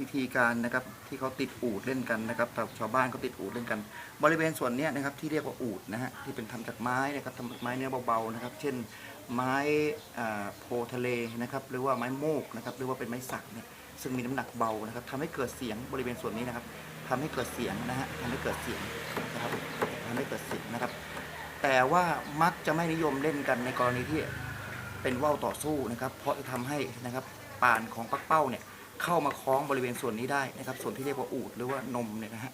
วิธีการนะครับที่เขาติดอูดเล่นกันนะครับชาวบ้านเขาติดอูดเล่นกัน บริเวณส่วนนี้นะครับที่เรียกว่าอูดนะฮะที่เป็นทำจากไม้นะครับทำจากไม้เนื้อเบาๆนะครับ เช่นไม้โพทะเลนะครับหรือว่าไม้โมกนะครับหรือว่าเป็นไม้สักเนี่ยซึ่งมีน้ำหนักเบานะครับทำให้เกิดเสียงบริเวณส่วนนี้นะครับทำให้เกิดเสียงนะฮะทำให้เกิดเสียงนะครับทำให้เกิดเสียงนะครับ แต่ว่ามักจะไม่นิยมเล่นกันในกรณีที่เป็นว่าวต่อสู้นะครับ เพราะจะทำให้นะครับปานของปักเป้าเนี่ย เข้ามาคล้องบริเวณส่วนนี้ได้นะครับ ส่วนที่เรียกว่าอูดหรือว่านมเนี่ยนะฮะ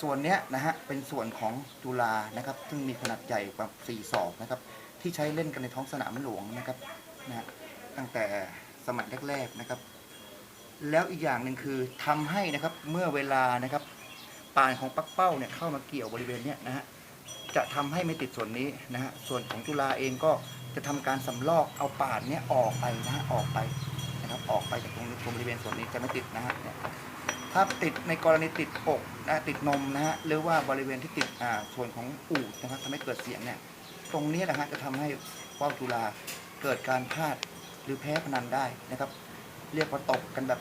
ส่วนเนี้ยนะฮะเป็นส่วนของจุฬานะครับ ซึ่งมีขนาดใหญ่กว่าสี่ศอกนะครับ ที่ใช้เล่นกันในท้องสนามหลวงนะครับนะฮะตั้งแต่สมัยแรกๆนะครับ แล้วอีกอย่างหนึ่งคือทำให้นะครับเมื่อเวลานะครับปานของปักเป้าเนี่ยเข้ามาเกี่ยวบริเวณเนี้ยนะฮะจะทำให้ไม่ติดส่วนนี้นะฮะส่วนของจุฬาเองก็ จะทำการสำลอกเอาป่านเนี้ยออกไปนะฮะออกไปนะครับออกไปจากตรงนี้ตรงบริเวณส่วนนี้จะไม่ติดนะฮะเนี่ยถ้าติดในกรณีติดอกนะติดนมนะฮะหรือว่าบริเวณที่ติดอ่าส่วนของอูดนะครับทำให้เกิดเสียงเนี่ยตรงนี้แหละฮะจะทำให้ว่าวจุฬาเกิดการพลาดหรือแพ้พนันได้นะครับ เรียกว่าตกกันแบบ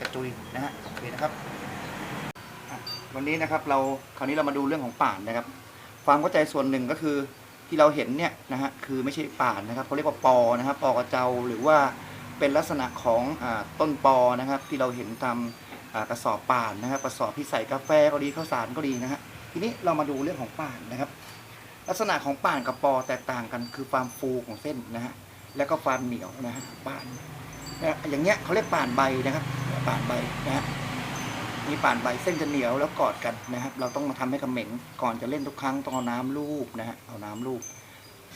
กระจุยนะฮะโอเคนะครับวันนี้นะครับเราคราวนี้เรามาดูเรื่องของป่านนะครับ ความเข้าใจส่วนหนึ่งก็คือ ที่เราเห็นเนี่ยนะฮะคือไม่ใช่ป่านนะครับเขาเรียกว่าปอนะครับปอกระเจ้าหรือว่าเป็นลักษณะของอต้นปอนะครับ ที่เราเห็นตามกระสอบป่านนะครับ กระสอบที่ใส่กาแฟก็ดีข้าวสารก็ดีนะฮะทีนี้เรามาดูเรื่องของป่านนะครับ ลักษณะของป่านกับปอแตกต่างกันคือความฟูของเส้นนะฮะแล้วก็ความเหนียวนะฮะป่านนะอย่างเงี้ยเขาเรียกป่านใบนะครับป่านใบนะฮะ มีป่านใบเส้นจะเหนียวแล้วกอดกันนะครับ เราต้องมาทำให้กระเขม็งก่อนจะเล่นทุกครั้งต้องเอาน้ำลูบนะฮะเอาน้ำลูบ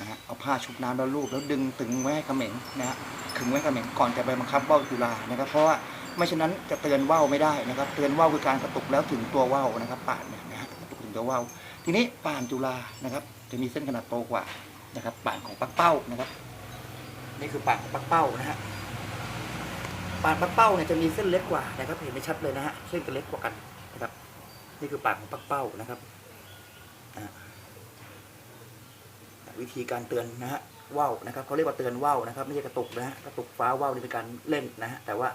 นะฮะเอาผ้าชุบน้ำแล้วลูบแล้วดึงตึงไว้ให้กระเขม็งนะฮะขึงไว้ให้เขม็งก่อนจะไปบังคับว่าวจุฬานะครับ เพราะว่าไม่ฉะนั้นจะเตือนว่าวไม่ได้นะครับ เตือนว่าวคือการกระตุกแล้วถึงตัวว่าวนะครับ ป่านเนี่ยนะฮะกระตุกถึงตัวว่าวทีนี้ป่านจุฬานะครับ จะมีเส้นขนาดโตกว่านะครับ ป่านของปักเป้านะครับ นี่คือป่านของปักเป้านะฮะ ปากปักเป้าเนี่ยจะมีเส้นเล็กกว่านะครับเห็นได้ชัดเลยนะฮะเส้นจะเล็กกว่ากันนะครับ นี่คือปากของปักเป้านะครับวิธีการเตือนนะฮะว่าวนะครับเขาเรียกว่าเตือนว่าวนะครับ ไม่ใช่กระตุกนะฮะกระตุกฟ้าว่าวนี่เป็นการเล่นนะฮะแต่ว่า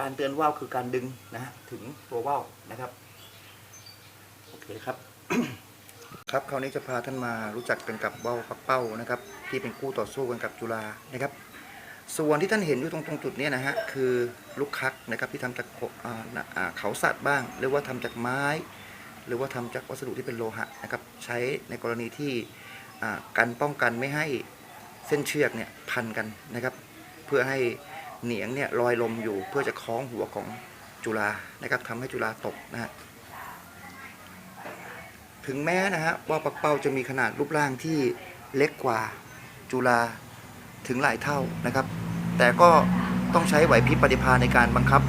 การเตือนว่าวคือการดึงนะฮะถึงตัวว่าวนะครับโอเคครับ ครับคราวนี้จะพาท่านมารู้จักกันกับว่าวปักเป้านะครับ ที่เป็นคู่ต่อสู้กันกับจุฬานะครับ ส่วนที่ท่านเห็นอยู่ตรงตรงจุดนี้นะฮะคือลูกคักนะครับที่ทำจากเขาสัตว์บ้าง หรือว่าทำจากไม้ หรือว่าทำจากวัสดุที่เป็นโลหะนะครับใช้ในกรณีที่อ่ากันป้องกันไม่ให้เส้นเชือกเนี่ยพันกันนะครับ เพื่อให้เหนียงเนี่ยลอยลมอยู่เพื่อจะคล้องหัวของจุฬานะครับทำให้จุฬาตกนะฮะถึงแม้นะฮะว่าปักเป้าจะมีขนาดรูปร่างที่เล็กกว่าจุฬาถึงหลายเท่านะครับ แต่ก็ต้องใช้ไหวพริบปฏิภาณในการบังคับ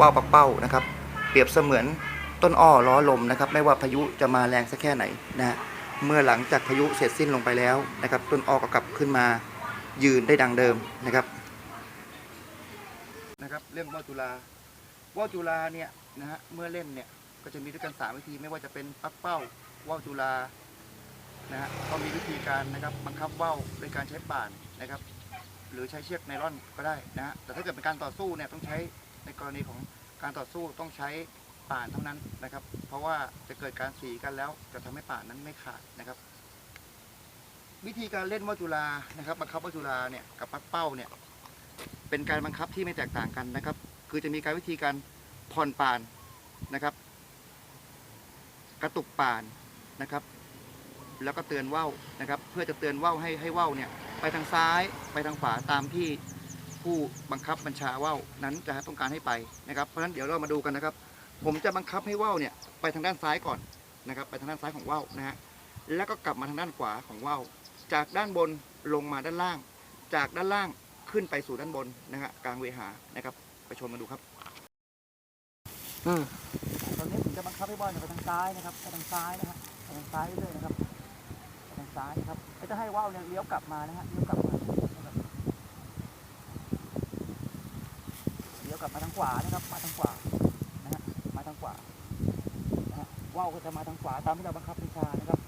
ว่าวปักเป้านะครับ เปรียบเสมือนต้นอ้อล้อลมนะครับ ไม่ว่าพายุจะมาแรงสักแค่ไหนนะฮะเมื่อหลังจากพายุเสร็จสิ้นลงไปแล้วนะครับ ต้นอ้อก็กลับขึ้นมายืนได้ดังเดิมนะครับนะครับ เรื่องว่าวจุฬาว่าวจุฬาเนี่ยนะฮะเมื่อเล่นเนี่ยก็จะมีด้วยกันสามวิธีไม่ว่าจะเป็นปักเป้าว่าวจุฬานะฮะก็มีวิธีการนะครับบังคับว่าวโดยการใช้ป่านนะครับ หรือใช้เชือกไนล่อนก็ได้นะฮะแต่ถ้าเกิดเป็นการต่อสู้เนี่ยต้องใช้ในกรณีของการต่อสู้ต้องใช้ป่านเท่านั้นนะครับ เพราะว่าจะเกิดการสีกันแล้วจะทำให้ป่านนั้นไม่ขาดนะครับ วิธีการเล่นว่าจุฬานะครับ บังคับว่าจุฬาเนี่ยกับปักเป้าเนี่ยเป็นการบังคับที่ไม่แตกต่างกันนะครับ คือจะมีการวิธีการผ่อนป่านนะครับ กระตุกป่านนะครับ แล้วก็เตือนว่าวนะครับ เพื่อจะเตือนว่าวให้ให้ว่าวเนี่ยไปทางซ้ายไปทางขวาตามที่ผู้บังคับบัญชาว่าวนั้นจะต้องการให้ไปนะครับ เพราะฉะนั้นเดี๋ยวเรามาดูกันนะครับ ผมจะบังคับให้ว่าวเนี่ยไปทางด้านซ้ายก่อนนะครับ ไปทางด้านซ้ายของว่าวนะฮะแล้วก็กลับมาทางด้านขวาของว่าวจากด้านบนลงมาด้านล่าง จากด้านล่างขึ้นไปสู่ด้านบนนะฮะกลางเวหานะครับ ไปชมกันดูครับอืมตอนนี้ผมจะบังคับให้ว่าวเนี่ยไปทางซ้ายนะครับไปทางซ้ายนะฮะไปทางซ้ายเรื่อยๆนะครับ ซ้ายครับจะให้ว่าวเนี่ยเลี้ยวกลับมานะฮะเลี้ยวกลับมาเลี้ยวกลับมาทางขวานะครับ มาทางขวานะฮะมาทางขวานะฮะว่าวก็จะมาทางขวาตามที่เราบังคับบัญชานะครับ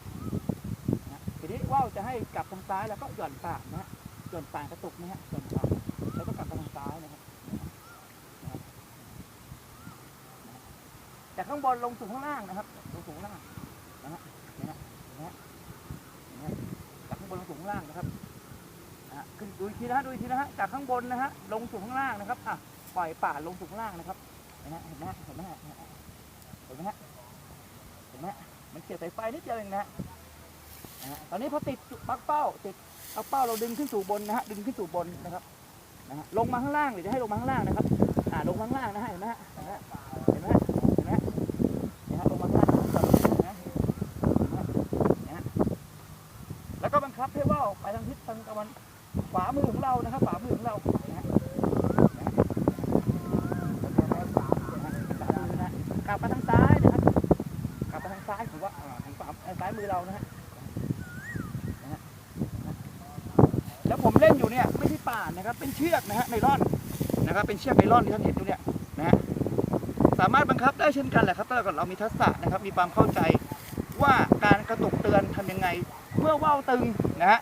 นะทีนี้ว่าวจะให้กลับทางซ้ายแล้วก็หย่อนปากนะฮะส่วนป่ากระตุกนะฮะส่วนป่าแล้วก็กลับทางซ้ายนะครับนะครับจากข้างบนลงสู่ข้างล่างนะครับ ลงสู่ข้างล่างนะฮะนะฮะนะฮะนะฮะจาก ข้างล่างนะครับนะขึ้นดูอีกทีนะฮะดูอีกทีนะฮะจากข้างบนนะฮะลงสู่ข้างล่างนะครับอะปล่อยป่าลงสู่ข้างล่างนะครับนะฮะเห็นไหมเห็นไหมเห็นไหมเห็นไหมมันเกี่ยวสายไฟนิดเดียวเองนะฮะตอนนี้พอติดปักเป้าติดเอาเป้าเราดึงขึ้นสู่บนนะฮะดึงขึ้นสู่บนนะครับนะฮะลงมาข้างล่างหรือจะให้ลงมาข้างล่างนะครับอ่าลงมาข้างล่างนะฮะเห็นไหมฮะ มือเรานะฮะแล้วผมเล่นอยู่เนี่ยไม่ใช่ป่านนะครับ เป็นเชือกนะฮะไนลอนนะครับ เป็นเชือกไนลอนที่ท่านเห็นอยู่เนี่ยนะฮะสามารถบังคับได้เช่นกันแหละครับถ้าเกิดเรามีทักษะนะครับ มีความเข้าใจว่าการกระตุกเตือนทำยังไง เมื่อว่าวตึงนะฮะ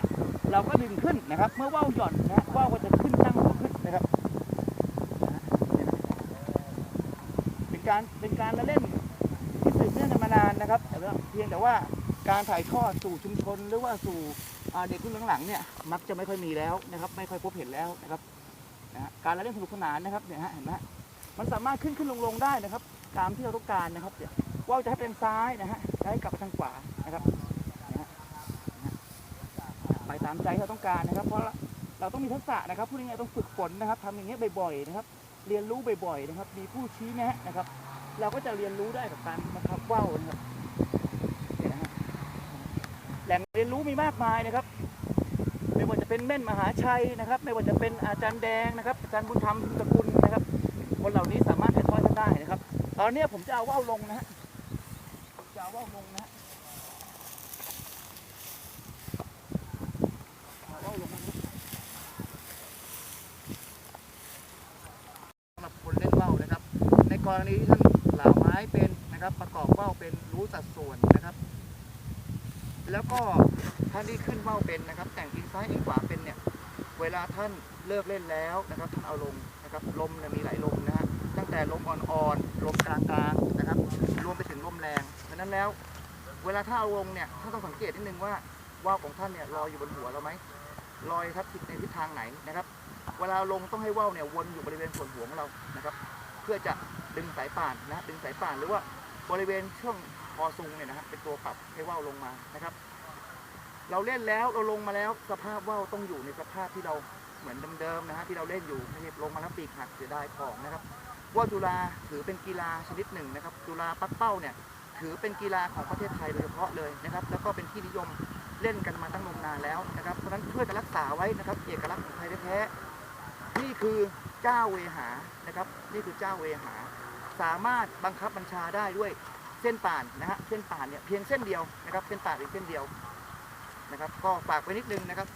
เราก็ดึงขึ้นนะครับ เมื่อว่าวหย่อนนะฮะว่าวก็จะขึ้นตั้งหัวขึ้นนะครับเป็นการเป็นการละเล่นที่สืบเนื่องกันมานานนะครับแต่เพียงแต่ว่า การถ่ายทอดสู่ชุมชนหรือว่าสู่เด็กรุ่นหลังๆเนี่ยมักจะไม่ค่อยมีแล้วนะครับ ไม่ค่อยพบเห็นแล้วนะครับนะฮะการเล่นสนุกสนานนะครับเนี่ยฮะเห็นไหมมันสามารถขึ้นขึ้นลงลงได้นะครับ ตามที่เราต้องการนะครับเดี๋ยวว่าวจะให้เป็นซ้ายนะฮะจะให้กลับไปทางขวานะครับนะฮะไปตามใจที่เราต้องการนะครับ เพราะเราต้องมีทักษะนะครับพูดง่ายๆต้องฝึกฝนนะครับทำอย่างเงี้ยบ่อยๆนะครับ เรียนรู้บ่อยๆนะครับ มีผู้ชี้แนะนะครับ เราก็จะเรียนรู้ได้กับการบังคับว่าวนะครับ แหล่งเรียนรู้มีมากมายนะครับ ไม่ว่าจะเป็นเม่นมหาชัยนะครับ ไม่ว่าจะเป็นอาจารย์แดงนะครับ อาจารย์บุญธรรมสกุลนะครับ คนเหล่านี้สามารถถ่ายทอดกันได้นะครับ ตอนนี้ผมจะเอาว่าวลงนะฮะจะเอาว่าวลงนะฮะเอาลงสำหรับคนเล่นว่าวนะครับในกรณีที่ท่านเหล่าไม้เป็นนะครับประกอบว่าวเป็นรู้สัดส่วนนะครับ แล้วก็ท่านที่ขึ้นว่าเป็นนะครับ แต่งอิงซ้ายอิงขวาเป็นเนี่ยเวลาท่านเลิกเล่นแล้วนะครับท่านเอาลงนะครับลมเนี่ยมีหลายลมนะฮะตั้งแต่ลมอ่อนๆลมกลางๆนะครับรวมไปถึงลมแรงดังนั้นแล้ว เวลาถ้าเอาลงเนี่ยท่านต้องสังเกตนิดนึงว่าว่าวของท่านเนี่ยลอยอยู่บนหัวเราไหมลอยครับทิศในทิศทางไหนนะครับ เวลาลงต้องให้ว่าวเนี่ยวนอยู่บริเวณส่วนหัวของเรานะครับ เพื่อจะดึงสายป่านนะดึงสายป่านหรือว่าบริเวณช่วง คอซุงเนี่ยนะฮะเป็นตัวปรับให้ว่าวลงมานะครับ เราเล่นแล้วเราลงมาแล้วสภาพว่าวต้องอยู่ในสภาพที่เราเหมือนเดิมๆนะฮะที่เราเล่นอยู่ไม่ใช่ลงมาแล้วปีกหักเสียดายของนะครับว่าวจุฬาถือเป็นกีฬาชนิดหนึ่งนะครับ จุฬาปักเป้าเนี่ยถือเป็นกีฬาของประเทศไทยโดยเฉพาะเลยนะครับ แล้วก็เป็นที่นิยมเล่นกันมาตั้งนมนานแล้วนะครับเพราะฉะนั้นช่วยกันรักษาไว้นะครับ เอกลักษณ์ของไทยแท้ๆนี่คือเจ้าเวหานะครับ นี่คือเจ้าเวหา สามารถบังคับบัญชาได้ด้วย เส้นป่านนะฮะเส้นป่านเนี่ยเพียงเส้นเดียวนะครับเส้นป่านอีกเส้นเดียวนะครับก็ฝากไว้นิดนึงนะครับ